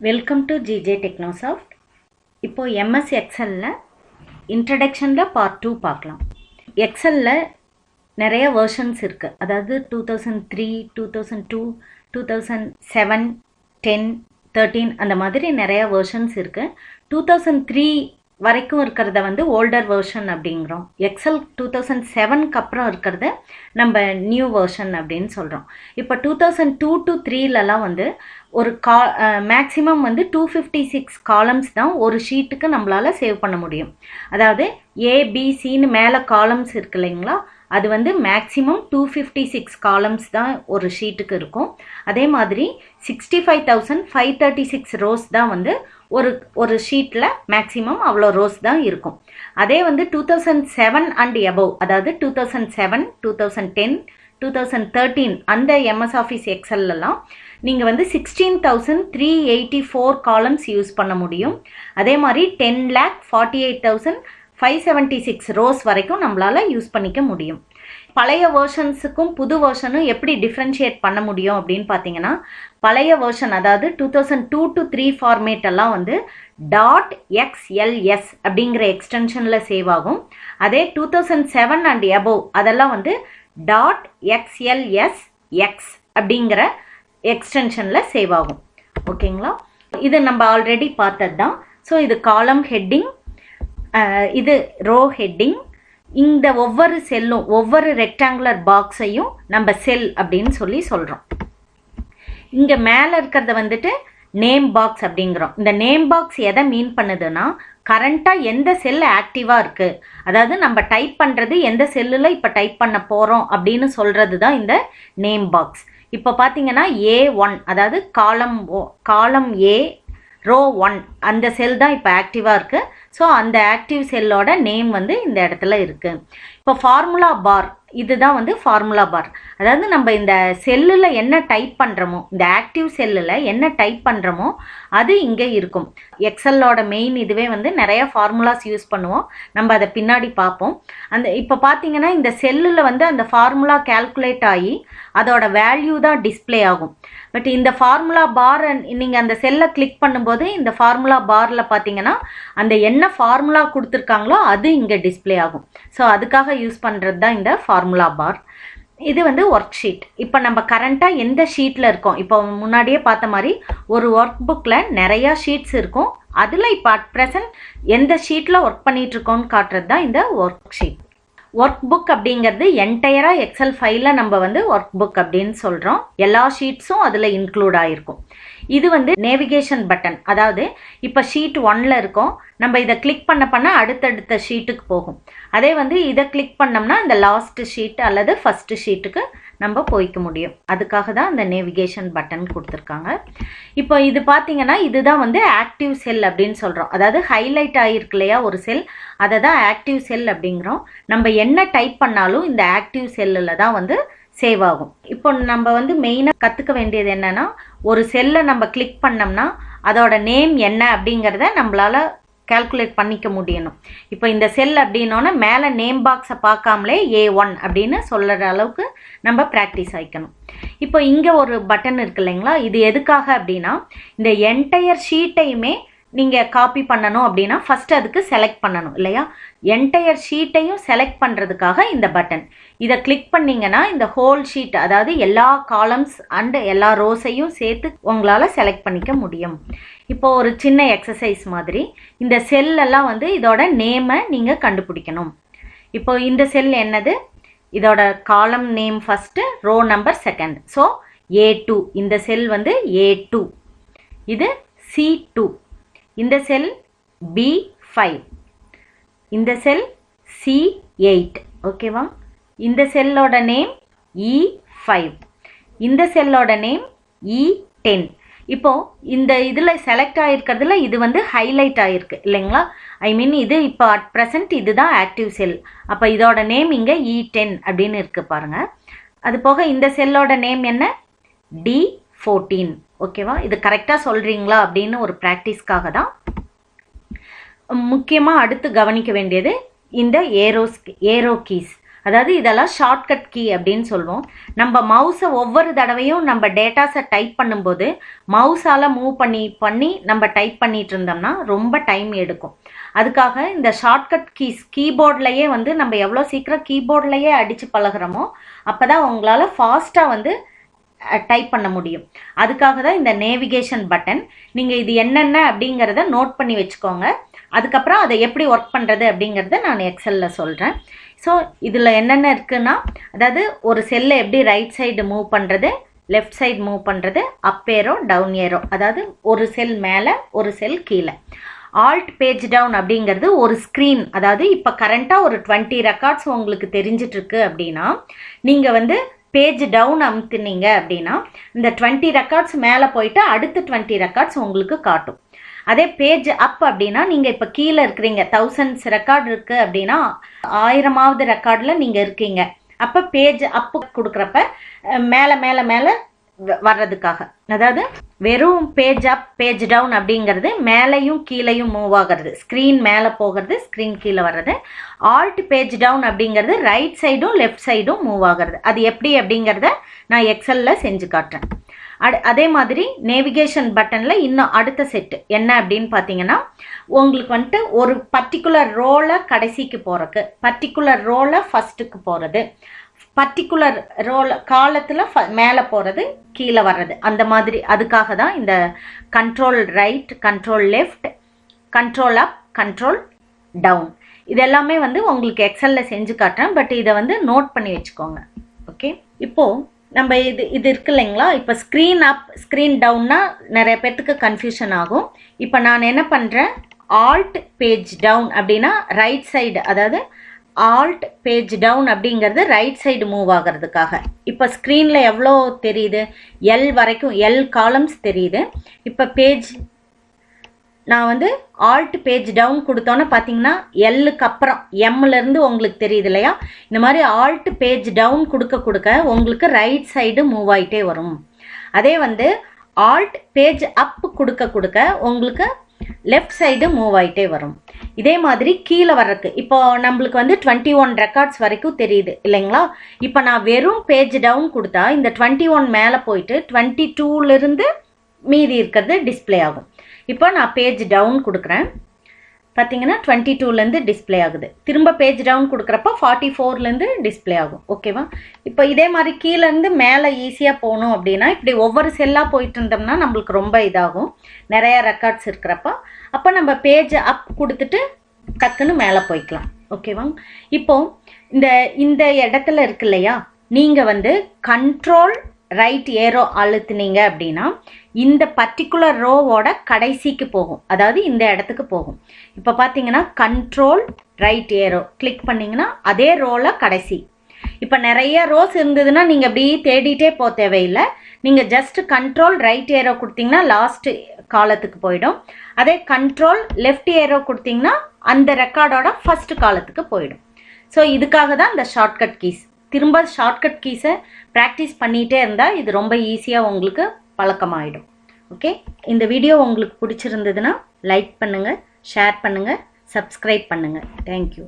Welcome to GJ Technosoft இப்போது MS எக்ஸலில் இன்ட்ரடக்ஷனில் பார்ட் டூ பார்க்கலாம். எக்ஸலில் நிறைய வெர்ஷன்ஸ் இருக்குது அதாவது two thousand three two thousand two two thousand seven ten thirteen அந்த மாதிரி நிறைய வெர்ஷன்ஸ் இருக்குது டூ தௌசண்ட் த்ரீ வரைக்கும் இருக்கிறத வந்து ஓல்டர் வேர்ஷன் அப்படிங்கிறோம். எக்ஸல் டூ தௌசண்ட் செவனுக்கு அப்புறம் இருக்கிறத நம்ம நியூ வெர்ஷன் அப்படின்னு சொல்கிறோம் இப்போ டூ தௌசண்ட் டூ டு த்ரீலலாம் வந்து ஒரு கா மேக்ஸிமம் வந்து டூ ஃபிஃப்டி சிக்ஸ் காலம்ஸ் தான் ஒரு ஷீட்டுக்கு நம்மளால் சேவ் பண்ண முடியும். அதாவது ஏபிசின்னு மேலே காலம்ஸ் இருக்கு இல்லைங்களா? அது வந்து maximum two fifty six columns தான் ஒரு ஷீட்டுக்கு இருக்கும். அதே மாதிரி sixty five thousand five thirty six rows தான் வந்து ஒரு ஒரு ஷீட்டில் மேக்ஸிமம் அவ்வளோ ரோஸ் தான் இருக்கும். அதே வந்து two thousand seven and above அதாவது two thousand seven two thousand ten two thousand thirteen அந்த எம்எஸ் ஆஃபீஸ் எக்ஸல்லாம் நீங்கள் வந்து sixteen thousand three eighty four columns use பண்ண முடியும். அதே மாதிரி ten lakh forty eight thousand five seventy six rows வரைக்கும் நம்மளால் யூஸ் பண்ணிக்க முடியும். பழைய வேர்ஷன்ஸுக்கும் புது வேர்ஷனும் எப்படி டிஃப்ரென்ஷியேட் பண்ண முடியும் அப்படின்னு பார்த்தீங்கன்னா பழைய வேர்ஷன் அதாவது two thousand two to three format எல்லாம் வந்து. டாட் எக்ஸ்எல்எஸ் அப்படிங்கிற எக்ஸ்டென்ஷனில் சேவ் ஆகும். அதே two thousand seven and above அதெல்லாம் வந்து. டாட் எக்ஸ்எல்எஸ் எக்ஸ் அப்படிங்கிற எக்ஸ்டென்ஷனில் சேவ் ஆகும். ஓகேங்களா? இது நம்ம ஆல்ரெடி பார்த்தது தான் ஸோ இது காலம் ஹெட்டிங் இது ரோ ஹெட்டிங் இந்த ஒவ்வொரு செல்லும் ஒவ்வொரு ரெக்டாங்குலர் பாக்ஸையும் நம்ம செல் அப்படின்னு சொல்லி சொல்கிறோம் இங்கே மேலே இருக்கிறத வந்துட்டு நேம் பாக்ஸ் அப்படிங்கிறோம். இந்த நேம் பாக்ஸ் எதை மீன் பண்ணுதுன்னா கரண்ட்டாக எந்த செல் ஆக்டிவாக இருக்குது அதாவது நம்ம டைப் பண்ணுறது எந்த செல்லில் இப்போ டைப் பண்ண போகிறோம் அப்படின்னு சொல்கிறது தான் இந்த நேம் பாக்ஸ் இப்போ பார்த்தீங்கன்னா ஏ ஒன் அதாவது காலம் காலம் ஏ ரோ ஒன் அந்த செல் தான் இப்போ ஆக்டிவாக இருக்குது ஸோ அந்த ஆக்டிவ் செல்லோட நேம் வந்து இந்த இடத்துல இருக்குது இப்போ ஃபார்முலா பார் இதுதான் வந்து ஃபார்முலா பார் அதாவது நம்ம இந்த செல்லில் என்ன டைப் பண்ணுறோமோ இந்த ஆக்டிவ் செல்லில் என்ன டைப் பண்ணுறோமோ அது இங்கே இருக்கும். எக்ஸலோட மெயின் இதுவே வந்து நிறைய ஃபார்முலாஸ் யூஸ் பண்ணுவோம். நம்ம அதை பின்னாடி பார்ப்போம். அந்த இப்போ பார்த்தீங்கன்னா இந்த செல்லில் வந்து அந்த ஃபார்முலா கேல்குலேட் ஆகி அதோட வேல்யூ தான் டிஸ்பிளே ஆகும். பட் இந்த ஃபார்முலா பார் நீங்கள் அந்த செல்லை கிளிக் பண்ணும்போது இந்த ஃபார்முலா பாரில் பார்த்தீங்கன்னா அந்த என்ன ஃபார்முலா கொடுத்துருக்காங்களோ அது இங்கே டிஸ்பிளே ஆகும். ஸோ அதுக்காக யூஸ் பண்ணுறது தான் இந்த ஃபார்முலா பார் இது வந்து ஒர்க் ஷீட் இப்போ நம்ம கரண்ட்டாக எந்த ஷீட்டில் இருக்கோம்? இப்போ முன்னாடியே பார்த்த மாதிரி ஒரு ஒர்க் புக்கில் நிறையா ஷீட்ஸ் இருக்கும். அதில் இப்போ அட் ப்ரெசன்ட் எந்த ஷீட்டில் ஒர்க் பண்ணிகிட்ருக்கோன்னு காட்டுறது தான் இந்த ஒர்க் ஷீட் ஒர்க் புக் அப்படிங்கிறது என்டையராக எக்ஸல் ஃபைலில் நம்ம வந்து ஒர்க் புக் அப்படின்னு சொல்கிறோம் எல்லா ஷீட்ஸும் அதில் இன்க்ளூட் ஆகிருக்கும் இது வந்து நேவிகேஷன் பட்டன் அதாவது இப்போ ஷீட் ஒன்ல இருக்கோம். நம்ம இதை கிளிக் பண்ண பண்ண அடுத்தடுத்த ஷீட்டுக்கு போகும். அதே வந்து இதை கிளிக் பண்ணோம்னா இந்த லாஸ்ட் ஷீட் அல்லது ஃபஸ்ட்டு ஷீட்டுக்கு நம்ம போய்க்க முடியும். அதுக்காக தான் அந்த நேவிகேஷன் பட்டன் கொடுத்துருக்காங்க. இப்போ இது பார்த்தீங்கன்னா இதுதான் வந்து ஆக்டிவ் செல் அப்படின்னு சொல்கிறோம் அதாவது ஹைலைட் ஆகிருக்கு இல்லையா ஒரு செல் அதை தான் ஆக்டிவ் செல் அப்படிங்கிறோம். நம்ம என்ன டைப் பண்ணாலும் இந்த ஆக்டிவ் செல்லில் தான் வந்து சேவ் ஆகும். இப்போ நம்ம வந்து மெயினாக கற்றுக்க வேண்டியது என்னென்னா ஒரு செல்லை நம்ம கிளிக் பண்ணோம்னா அதோட நேம் என்ன அப்படிங்கிறத நம்மளால் கேல்குலேட் பண்ணிக்க முடியணும். இப்போ இந்த செல் அப்படின்னோன்னா மேலே நேம் பாக்ஸை பார்க்காமலே ஏ ஒன் அப்படின்னு சொல்கிற அளவுக்கு நம்ம ப்ராக்டிஸ் ஆகிக்கணும் இப்போ இங்கே ஒரு பட்டன் இருக்கு இல்லைங்களா? இது எதுக்காக அப்படின்னா இந்த என்டையர் ஷீட்டையுமே நீங்கள் காப்பி பண்ணணும் அப்படின்னா ஃபஸ்ட்டு அதுக்கு செலக்ட் பண்ணணும் இல்லையா? என்டையர் ஷீட்டையும் செலக்ட் பண்ணுறதுக்காக இந்த பட்டன் இதை கிளிக் பண்ணிங்கன்னா இந்த ஹோல் ஷீட் அதாவது எல்லா காலம்ஸ் அண்டு எல்லா ரோஸையும் சேர்த்து உங்களால் செலக்ட் பண்ணிக்க முடியும். இப்போ ஒரு சின்ன எக்ஸசைஸ் மாதிரி இந்த செல்லெல்லாம் வந்து இதோட நேமை நீங்கள் கண்டுபிடிக்கணும். இப்போ இந்த செல் என்னது? இதோட column name first row number second so A two இந்த செல் வந்து ஏ டூ இது சி டூ இந்த செல் பி ஃபைவ் இந்த செல் சி எயிட் ஓகேவா இந்த செல்லோட நேம் இ ஃபைவ் இந்த செல்லோட நேம் இ டென் இப்போ இந்த இதில் செலக்ட் ஆகிருக்கிறதுல இது வந்து ஹைலைட் ஆகிருக்கு இல்லைங்களா? ஐ மீன் இது இப்போ அட் ப்ரெசன்ட் இதுதான் ஆக்டிவ் செல் அப்போ இதோட நேம் இங்கே இ டென் அப்படின்னு இருக்குது பாருங்கள் அது போக இந்த செல்லோட நேம் என்ன? டி ஃபோர்டீன் ஓகேவா? இது கரெக்டாக சொல்கிறீங்களா அப்படின்னு ஒரு ப்ராக்டிஸ்க்காக தான் முக்கியமாக அடுத்து கவனிக்க வேண்டியது இந்த ஏரோஸ் ஏரோ கீஸ் அதாவது இதெல்லாம் ஷார்ட்கட் கீ அப்படின்னு சொல்லுவோம் நம்ம மவுஸை ஒவ்வொரு தடவையும் நம்ம டேட்டாஸை டைப் பண்ணும்போது மவுஸால் மூவ் பண்ணி பண்ணி நம்ம டைப் பண்ணிட்டு இருந்தோம்னா ரொம்ப டைம் எடுக்கும். அதுக்காக இந்த ஷார்ட்கட் கீஸ் கீபோர்ட்லேயே வந்து நம்ம எவ்வளோ சீக்கிரம் கீபோர்ட்லேயே அடித்து பழகுறோமோ அப்போ தான் உங்களால் ஃபாஸ்ட்டாக வந்து டைப் பண்ண முடியும். அதுக்காக தான் இந்த நேவிகேஷன் பட்டன் நீங்கள் இது என்னென்ன அப்படிங்கிறத நோட் பண்ணி வச்சுக்கோங்க. அதுக்கப்புறம் அதை எப்படி ஒர்க் பண்ணுறது அப்படிங்கிறத நான் எக்ஸலில் சொல்கிறேன் ஸோ இதில் என்னென்ன இருக்குன்னா அதாவது ஒரு செல்லை எப்படி ரைட் சைடு மூவ் பண்ணுறது லெஃப்ட் சைடு மூவ் பண்ணுறது அப் ஏரோ டவுன் ஏரோ அதாவது ஒரு செல் மேலே ஒரு செல் கீழே. ஆல்ட் பேஜ் டவுன் அப்படிங்கிறது ஒரு ஸ்க்ரீன் அதாவது இப்போ கரண்ட்டாக ஒரு டுவெண்ட்டி ரெக்கார்ட்ஸ் உங்களுக்கு தெரிஞ்சிட்ருக்கு அப்படின்னா நீங்கள் வந்து பேஜ் டவுன் அமுத்துனீங்க அப்படின்னா இந்த டுவெண்ட்டி ரெக்கார்ட்ஸ் மேலே போயிட்டு அடுத்த டுவெண்ட்டி ரெக்கார்ட்ஸ் உங்களுக்கு காட்டும். அதே பேஜ் அப் அப்படின்னா நீங்கள் இப்போ கீழே இருக்கிறீங்க. தௌசண்ட்ஸ் ரெக்கார்ட் இருக்குது அப்படின்னா ஆயிரமாவது ரெக்கார்டில் நீங்கள் இருக்கீங்க. அப்போ பேஜ் அப்பு கொடுக்குறப்ப மேலே மேலே மேலே வர்றதுக்காக. அதாவது வெறும் பேஜ் அப் பேஜ் டவுன் அப்படிங்கிறது மேலேயும் கீழேயும் மூவ் ஆகிறது. ஸ்க்ரீன் மேலே போகிறது ஸ்க்ரீன் கீழே வர்றது. ஆல்ட் பேஜ் டவுன் அப்படிங்கிறது ரைட் சைடும் லெஃப்ட் சைடும் மூவ் ஆகிறது. அது எப்படி அப்படிங்கிறத நான் எக்ஸலில் செஞ்சு காட்டுறேன். அடு அதே மாதிரி நேவிகேஷன் பட்டனில் இன்னும் அடுத்த செட்டு என்ன அப்படின்னு பார்த்தீங்கன்னா உங்களுக்கு வந்துட்டு ஒரு பர்டிகுலர் ரோலை கடைசிக்கு போகிறக்கு பர்டிகுலர் ரோலை ஃபஸ்ட்டுக்கு போகிறது பர்டிகுலர் ரோல் காலத்தில் ஃப மேலே போகிறது கீழே வர்றது. அந்த மாதிரி அதுக்காக தான் இந்த control right control left control up control down இது எல்லாமே வந்து உங்களுக்கு எக்ஸலில் செஞ்சு காட்டுறேன். பட் இதை வந்து நோட் பண்ணி வச்சுக்கோங்க. ஓகே இப்போது நம்ம இது இது இருக்கு இல்லைங்களா? இப்போ ஸ்க்ரீன் அப் ஸ்க்ரீன் டவுன்னா நிறைய பேர்த்துக்கு கன்ஃபியூஷன் ஆகும். இப்போ நான் என்ன பண்ணுறேன் ஆல்ட் பேஜ் டவுன் அப்படின்னா ரைட் சைடு அதாவது ஆல்ட் பேஜ் டவுன் அப்படிங்கிறது ரைட் சைடு மூவ் ஆகிறதுக்காக. இப்போ ஸ்க்ரீனில் எவ்வளோ தெரியுது? எல் வரைக்கும் எல் காலம்ஸ் தெரியுது. இப்போ பேஜ் நான் வந்து ஆல்ட் பேஜ் டவுன் கொடுத்தோன்னே பார்த்தீங்கன்னா எல்லுக்கு அப்புறம் எம்லேருந்து உங்களுக்கு தெரியுது இல்லையா? இந்த மாதிரி ஆல்ட் பேஜ் டவுன் கொடுக்க கொடுக்க உங்களுக்கு ரைட் சைடு மூவ் ஆகிட்டே வரும். அதே வந்து ஆல்ட் பேஜ் அப் கொடுக்க கொடுக்க உங்களுக்கு லெஃப்ட் சைடு மூவ் ஆகிட்டே வரும். இதே மாதிரி கீழே வர்றதுக்கு இப்போ நம்மளுக்கு வந்து டுவெண்ட்டி ஒன் ரெக்கார்ட்ஸ் வரைக்கும் தெரியுது இல்லைங்களா? இப்போ நான் வெறும் பேஜ் டவுன் கொடுத்தா இந்த டுவெண்ட்டி ஒன் மேலே போயிட்டு டுவெண்ட்டி டூலேருந்து மீதி இருக்கிறது டிஸ்பிளே ஆகும். இப்போ நான் பேஜ் டவுன் கொடுக்குறேன். பார்த்தீங்கன்னா டுவெண்ட்டி டூலேருந்து டிஸ்பிளே ஆகுது. திரும்ப பேஜ் டவுன் கொடுக்குறப்ப ஃபார்ட்டி ஃபோர்லேருந்து டிஸ்பிளே ஆகும். ஓகேவா இப்போ இதே மாதிரி கீழேருந்து மேலே ஈஸியாக போகணும் அப்படின்னா இப்படி ஒவ்வொரு செல்லாக போயிட்டு இருந்தோம்னா நம்மளுக்கு ரொம்ப இதாகும். நிறைய ரெக்கார்ட்ஸ் இருக்கிறப்ப. அப்போ நம்ம பேஜ் அப் கொடுத்துட்டு டக்குன்னு மேலே போய்க்கலாம். ஓகேவா இப்போ இந்த இந்த இடத்துல இருக்கு இல்லையா? நீங்கள் வந்து கண்ட்ரோல் ரைட் ஏரோ அழுத்துனீங்க அப்படின்னா இந்த பர்டிகுலர் ரோவோட கடைசிக்கு போகும். அதாவது இந்த இடத்துக்கு போகும். இப்போ பார்த்தீங்கன்னா கண்ட்ரோல் ரைட் ஏரோ கிளிக் பண்ணிங்கன்னா அதே ரோவில் கடைசி. இப்போ நிறைய ரோஸ் இருந்ததுன்னா நீங்கள் அப்படியே தேடிட்டே போக தேவையில்லை. நீங்கள் ஜஸ்ட் கண்ட்ரோல் ரைட் ஏரோ கொடுத்தீங்கன்னா லாஸ்ட் காலத்துக்கு போயிடும். அதே கண்ட்ரோல் லெஃப்ட் ஏரோ கொடுத்தீங்கன்னா அந்த ரெக்கார்டோட ஃபர்ஸ்ட் காலத்துக்கு போயிடும். ஸோ இதுக்காக தான் இந்த ஷார்ட்கட் கீஸ் திரும்ப ஷார்ட்கட் கீஸை ப்ராக்டிஸ் பண்ணிகிட்டே இருந்தால் இது ரொம்ப ஈஸியாக உங்களுக்கு பழக்கமாயிடும். ஓகே இந்த வீடியோ உங்களுக்கு பிடிச்சிருந்ததுன்னா லைக் பண்ணுங்கள் ஷேர் பண்ணுங்கள் சப்ஸ்கிரைப் பண்ணுங்கள் தேங்க்யூ